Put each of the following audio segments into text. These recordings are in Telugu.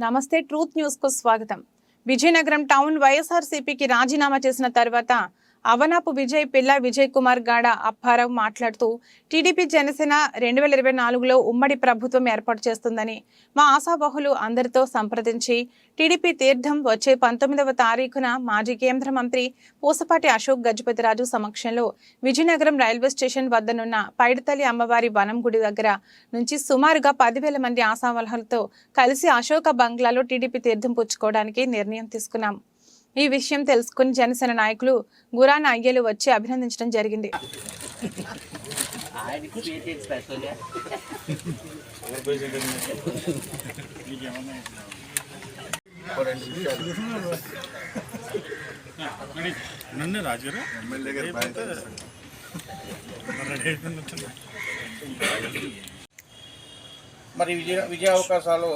నమస్తే ట్రూత్ న్యూస్కు స్వాగతం. విజయనగరం టౌన్ వైఎస్ఆర్సీపీకి రాజీనామా చేసిన తర్వాత అవనాపు విజయ్ పిల్ల విజయ్ కుమార్ గాడ అప్పారావు మాట్లాడుతూ టీడీపీ జనసేన రెండు వేల ఇరవై నాలుగులో ఉమ్మడి ప్రభుత్వం ఏర్పాటు చేస్తుందని మా ఆశాబహులు అందరితో సంప్రదించి టీడీపీ తీర్థం వచ్చే పంతొమ్మిదవ తారీఖున మాజీ కేంద్ర మంత్రి పూసపాటి అశోక్ గజపతిరాజు సమక్షంలో విజయనగరం రైల్వే స్టేషన్ వద్దనున్న పైడితల్లి అమ్మవారి వనం గుడి దగ్గర నుంచి సుమారుగా పదివేల మంది ఆశావహులతో కలిసి అశోక బంగ్లాలో టీడీపీ తీర్థం పుచ్చుకోవడానికి నిర్ణయం తీసుకున్నాం. ఈ విషయం తెలుసుకుని జనసేన నాయకులు గురాన అయ్యలు వచ్చి అభినందించడం జరిగింది. నన్ను ఎమ్మెల్యే గారు మరి విజయ విజయ అవకాశాలు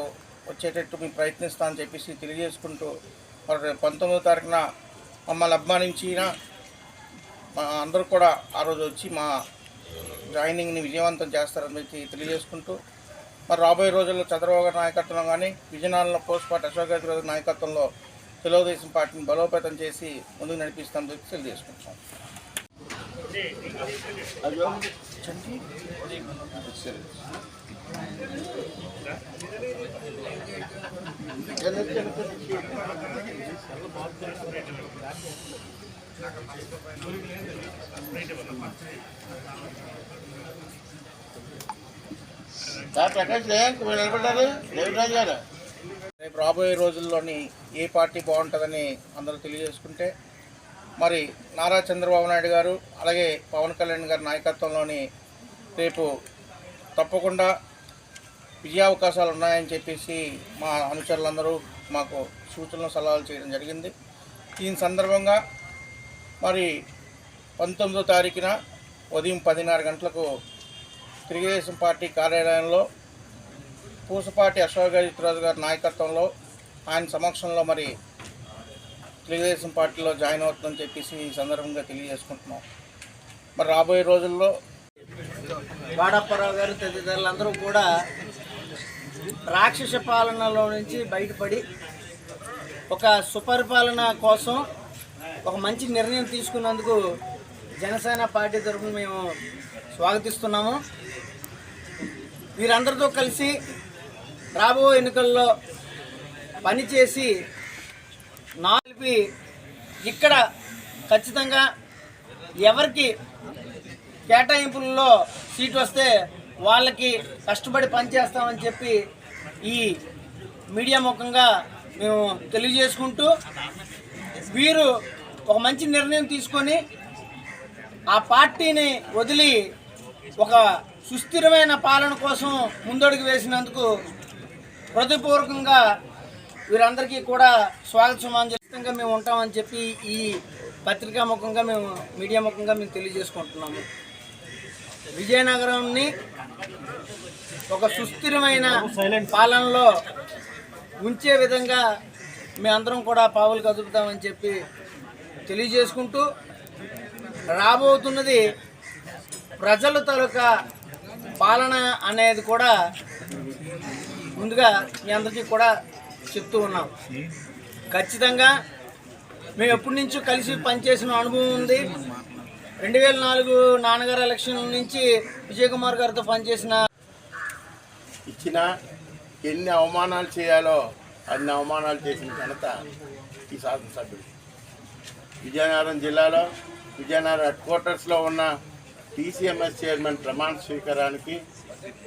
వచ్చేటట్టు మేము ప్రయత్నిస్తామని చెప్పేసి తెలియజేసుకుంటూ మరి పంతొమ్మిదో తారీఖున మమ్మల్ని అభిమానించిన అందరూ కూడా ఆ రోజు వచ్చి మా జాయినింగ్ని విజయవంతం చేస్తారని చెప్పి తెలియజేసుకుంటూ మరి రాబోయే రోజుల్లో చంద్రబాబు గారి నాయకత్వంలో కానీ విజయనగరంలో పార్టీ అశోక్ గారి నాయకత్వంలో తెలుగుదేశం పార్టీని బలోపేతం చేసి ముందుకు నడిపిస్తామని చెప్పి తెలియజేసుకుంటున్నాం. రేపు రాబోయే రోజుల్లోని ఏ పార్టీ బాగుంటుందని అందరూ తెలియజేసుకుంటే మరి నారా చంద్రబాబు నాయుడు గారు అలాగే పవన్ కళ్యాణ్ గారి నాయకత్వంలోని రేపు తప్పకుండా విజయావకాశాలు ఉన్నాయని చెప్పేసి మా అనుచరులందరూ మాకు సూచనలు సలహాలు చేయడం జరిగింది. దీని సందర్భంగా మరి పంతొమ్మిదో తారీఖున ఉదయం పదిన్నర గంటలకు తెలుగుదేశం పార్టీ కార్యాలయంలో పూసపాటి అశోక్ గజపతిరాజు గారి నాయకత్వంలో ఆయన సమక్షంలో మరి తెలుగుదేశం పార్టీలో జాయిన్ అవుతుందని చెప్పేసి ఈ సందర్భంగా తెలియజేసుకుంటున్నాం. మరి రాబోయే రోజుల్లో వాడప్పారావు గారు తదితరులందరూ కూడా రాక్షస పాలనలో నుంచి బయటపడి ఒక సుపరిపాలన కోసం ఒక మంచి నిర్ణయం తీసుకున్నందుకు జనసేన పార్టీ తరఫున మేము స్వాగతిస్తున్నాము. వీరందరితో కలిసి రాబో ఎన్నికల్లో పనిచేసి నాలిపి ఇక్కడ ఖచ్చితంగా ఎవరికి కేటాయింపుల్లో సీట్ వస్తే వాళ్ళకి కష్టపడి పనిచేస్తామని చెప్పి ఈ మీడియా ముఖంగా మేము తెలియజేసుకుంటూ వీరు ఒక మంచి నిర్ణయం తీసుకొని ఆ పార్టీని వదిలి ఒక సుస్థిరమైన పాలన కోసం ముందడుగు వేసినందుకు హృదయపూర్వకంగా వీరందరికీ కూడా స్వాగత సమాంజలితంగా మేము ఉంటామని చెప్పి ఈ పత్రికా ముఖంగా మేము మీడియా ముఖంగా మేము తెలియజేసుకుంటున్నాము. విజయనగరంని ఒక సుస్థిరమైన పాలనలో ఉంచే విధంగా మేమందరం కూడా పావులు కదుపుతామని చెప్పి తెలియజేసుకుంటూ రాబోతున్నది ప్రజల తాలూకా పాలన అనేది కూడా ముందుగా మీ అందరికీ కూడా చెప్తూ ఉన్నాం. ఖచ్చితంగా మేము ఎప్పటి నుంచో కలిసి పనిచేసిన అనుభవం ఉంది. రెండు వేల నాలుగు నాన్నగారు ఎలక్షన్ నుంచి విజయకుమార్ గారితో పనిచేసిన ఇచ్చిన ఎన్ని అవమానాలు చేయాలో అన్ని అవమానాలు చేసిన ఘనత ఈ శాసనసభ్యుడు విజయనగరం జిల్లాలో విజయనగరం హెడ్ క్వార్టర్స్లో ఉన్న టీసీఎంఎస్ చైర్మన్ ప్రమాణ స్వీకారానికి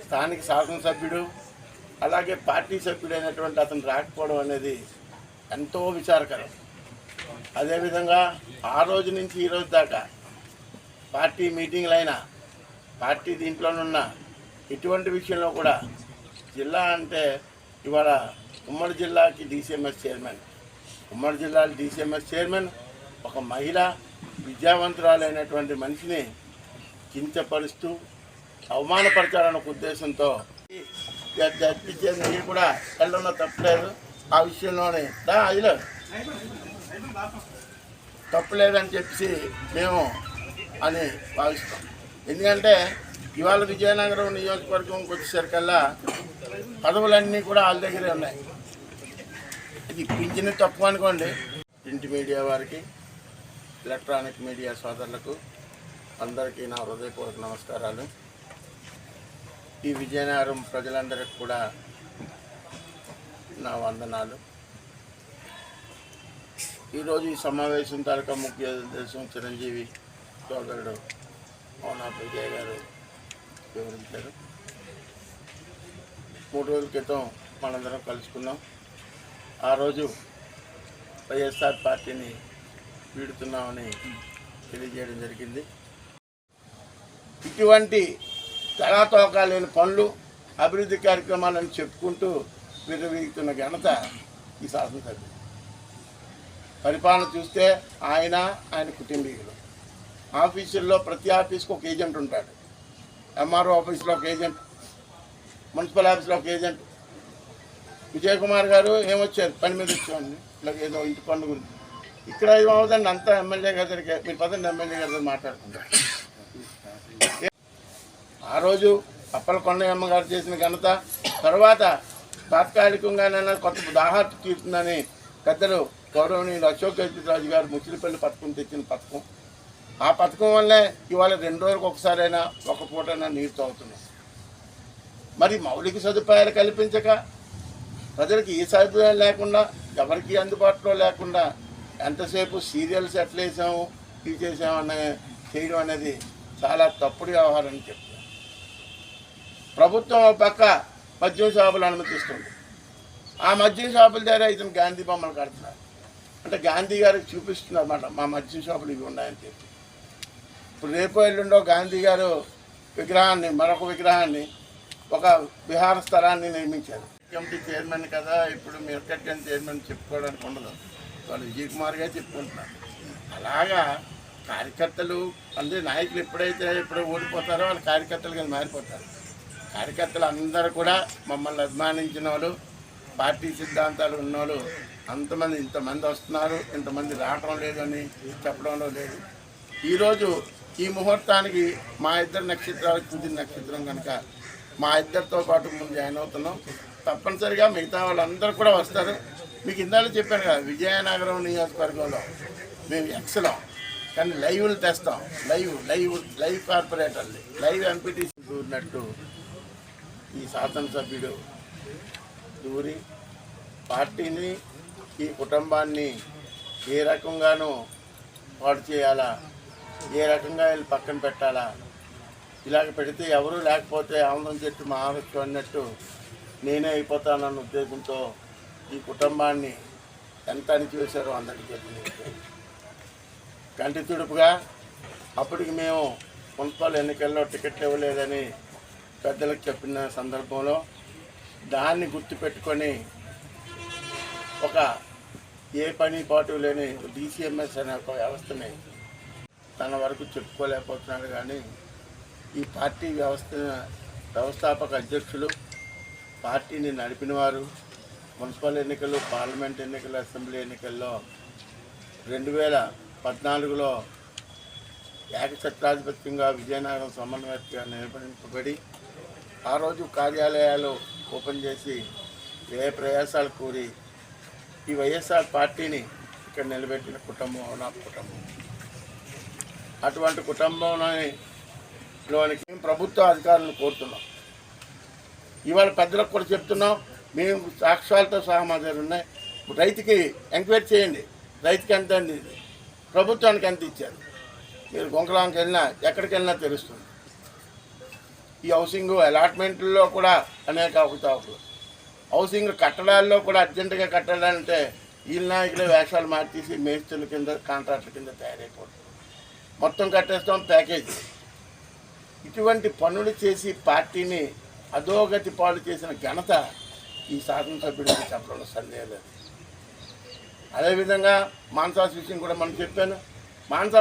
స్థానిక శాసనసభ్యుడు అలాగే పార్టీ సభ్యుడైనటువంటి అతను రాకపోవడం అనేది ఎంతో విచారకరం. అదేవిధంగా ఆ రోజు నుంచి ఈ రోజు దాకా పార్టీ మీటింగ్లు అయినా పార్టీ దీంట్లోనున్న ఎటువంటి విషయంలో కూడా జిల్లా అంటే ఇవాళ ఉమ్మడి జిల్లాకి డీసీఎంఎస్ చైర్మన్. ఉమ్మడి జిల్లా డీసీఎంఎస్ చైర్మన్ ఒక మహిళ విద్యావంతురాలైనటువంటి మనిషిని కించపరుస్తూ అవమానపరచాలన్న ఒక ఉద్దేశంతో జడ్పించేది కూడా వెళ్ళడంలో తప్పలేదు. ఆ విషయంలోనే దా అదిలో తప్పులేదని చెప్పేసి మేము అని భావిస్తాం. ఎందుకంటే ఇవాళ విజయనగరం నియోజకవర్గంకి వచ్చేసరికల్లా పదవులన్నీ కూడా వాళ్ళ దగ్గరే ఉన్నాయి. ఇది పింఛన్ తప్పు అనుకోండి. ప్రింట్ మీడియా వారికి ఎలక్ట్రానిక్ మీడియా సోదరులకు అందరికీ నా హృదయపూర్వక నమస్కారాలు. ఈ విజయనగరం ప్రజలందరికీ కూడా నా వందనాలు. ఈరోజు ఈ సమావేశం తాలూకా ముఖ్య ఉద్దేశం చిరంజీవి సోదరుడు మౌనా విజయ్ గారు? వివరించారు మూడు రోజుల క్రితం మనందరం కలుసుకున్నాం. ఆ రోజు వైఎస్ఆర్ పార్టీని వీడుతున్నామని తెలియజేయడం జరిగింది. ఇటువంటి తలాతోకా లేని పనులు అభివృద్ధి కార్యక్రమాలను చెప్పుకుంటూ విర్రవీగుతున్న ఘనత ఈ శాసనసభ్యులు. పరిపాలన చూస్తే ఆయన ఆయన కుటుంబీకులు ఆఫీసుల్లో ప్రతి ఆఫీస్కి ఒక ఏజెంట్ ఉంటాడు. ఎంఆర్ఓ ఆఫీస్లో ఒక ఏజెంట్ మున్సిపల్ ఆఫీస్లో ఒక ఏజెంట్. విజయ్ కుమార్ గారు ఏమొచ్చారు? పని మీద వచ్చామండి ఇలా ఏదో ఇంటి పండుగ గురించి. ఇక్కడ ఏమవుతుందండి అంతా ఎమ్మెల్యే గారి దగ్గర మీరు పదండి ఎమ్మెల్యే గారి దగ్గర మాట్లాడుకుంటారు. ఆ రోజు అప్పల కొండయమ్మ గారు చేసిన ఘనత తర్వాత తాత్కాలికంగానైనా కొత్త దాహార్తి తీరుతుందని పెద్దలు గౌరవనీయులు అశోక్ రాజు గారు ముచ్చిలిపల్లి పథకం తెచ్చిన పథకం. ఆ పథకం వల్లే ఇవాళ రెండు రోజులకు ఒకసారైనా ఒక పూటైనా నీరు తాగుతున్నాం. మరి మౌలిక సదుపాయాలు కల్పించక ప్రజలకు ఏ సదుపాయాలు లేకుండా ఎవరికి అందుబాటులో లేకుండా ఎంతసేపు సీరియల్స్ ఎట్లా వేసాము ఇది చేసామనే చేయడం అనేది చాలా తప్పుడు వ్యవహారం అని చెప్తాను ప్రభుత్వం ఒక పక్క మద్యం షాపులు అనుమతిస్తుంది. ఆ మద్యం షాపుల దగ్గర ఇతను గాంధీ బొమ్మలు కడుతున్నారు. అంటే గాంధీ గారికి చూపిస్తున్నారు అన్నమాట మా మద్యం షాపులు ఇవి ఉన్నాయని చెప్పి. ఇప్పుడు రేపు ఎల్లుండో గాంధీ గారు విగ్రహాన్ని మరొక విగ్రహాన్ని ఒక విహార స్థలాన్ని నిర్మించారు. కమిటీ చైర్మన్ కదా ఇప్పుడు మిరకట్ గన్ చైర్మన్ చెప్పుకోవడానికి ఉండదు. వాళ్ళు విజయ్ కుమార్ గారు చెప్పుకుంటున్నారు. అలాగా కార్యకర్తలు అంటే నాయకులు ఎప్పుడైతే ఎప్పుడు ఓడిపోతారో వాళ్ళు కార్యకర్తలు కానీ మారిపోతారు. కార్యకర్తలు అందరూ కూడా మమ్మల్ని అభిమానించిన వాళ్ళు పార్టీ సిద్ధాంతాలు ఉన్నోళ్ళు అంతమంది ఇంతమంది వస్తున్నారు ఇంతమంది రావటం లేదని చెప్పడంలో లేదు. ఈరోజు ఈ ముహూర్తానికి మా ఇద్దరు నక్షత్రాలకు కుదిరిన నక్షత్రం కనుక మా ఇద్దరితో పాటు ముందు జాయిన్ అవుతున్నాం. తప్పనిసరిగా మిగతా వాళ్ళందరూ కూడా వస్తారు. మీకు ఇందాక చెప్పాను కదా విజయనగరం నియోజకవర్గంలో మేము ఎక్సలం. కానీ లైవ్లు తెస్తాం. లైవ్ లైవ్ లైవ్ కార్పొరేటర్లు. లైవ్ ఎంపీటీసీ దూరినట్టు ఈ శాసనసభ్యుడు దూరి పార్టీని ఈ కుటుంబాన్ని ఏ రకంగానూ పాడు చేయాలా ఏ రకంగా వీళ్ళు పక్కన పెట్టాలా? ఇలాగ పెడితే ఎవరూ లేకపోతే ఆనందం చెట్టు మహావిష్ణు అన్నట్టు నేనే అయిపోతానన్న ఉద్దేశంతో ఈ కుటుంబాన్ని ఎంత అణిచివేశారో అందరికీ చెప్పింది కంటి తుడుపుగా అప్పటికి మేము మున్సిపల్ ఎన్నికల్లో టికెట్లు ఇవ్వలేదని పెద్దలకు చెప్పిన సందర్భంలో దాన్ని గుర్తుపెట్టుకొని ఒక ఏ పని పాటు లేని డిసిఎంఎస్ అనే ఒక వ్యవస్థని తన వరకు చెప్పుకోలేకపోతున్నాడు కానీ ఈ పార్టీ వ్యవస్థ వ్యవస్థాపక అధ్యక్షులు పార్టీని నడిపినవారు మున్సిపల్ ఎన్నికలు పార్లమెంట్ ఎన్నికలు అసెంబ్లీ ఎన్నికల్లో రెండు వేల పద్నాలుగులో ఏకఛత్రాధిపత్యంగా విజయనగరం సమన్వయతగా నిర్వహించబడి ఆ రోజు కార్యాలయాలు ఓపెన్ చేసి ఏ ప్రయాసాలు కూరి ఈ వైఎస్ఆర్ పార్టీని ఇక్కడ నిలబెట్టిన కుటుంబం నా కుటుంబం. అటువంటి కుటుంబంలోని లోనికి మేము ప్రభుత్వ అధికారులను కోరుతున్నాం. ఇవాళ పెద్దలకు కూడా చెప్తున్నాం మేము సాక్ష్యాలతో సహా మా దగ్గర ఉన్నాయి. రైతుకి ఎంక్వైరీ చేయండి. రైతుకి ఎంత అందింది ప్రభుత్వానికి ఎంత ఇచ్చారు? మీరు గుంకలాంకి వెళ్ళినా ఎక్కడికి వెళ్ళినా తెలుస్తుంది. ఈ హౌసింగ్ అలాట్మెంట్లో కూడా అనేక అవకతవకలు హౌసింగ్ కట్టడాల్లో కూడా అర్జెంటుగా కట్టాలంటే వీళ్ళ నాయకులే వేషాలు మార్చేసి మేస్తుల కింద కాంట్రాక్టుల కింద తయారైపోతుంది మొత్తం కట్టేస్తాం ప్యాకేజ్. ఇటువంటి పనులు చేసి పార్టీని అధోగతి పాలు చేసిన ఘనత ఈ శాసనసభ్యుడికి చెప్పడంలో సందేహం లేదు. అదేవిధంగా మాన్సాస్ విషయం కూడా మనం చెప్పాను. మాన్సా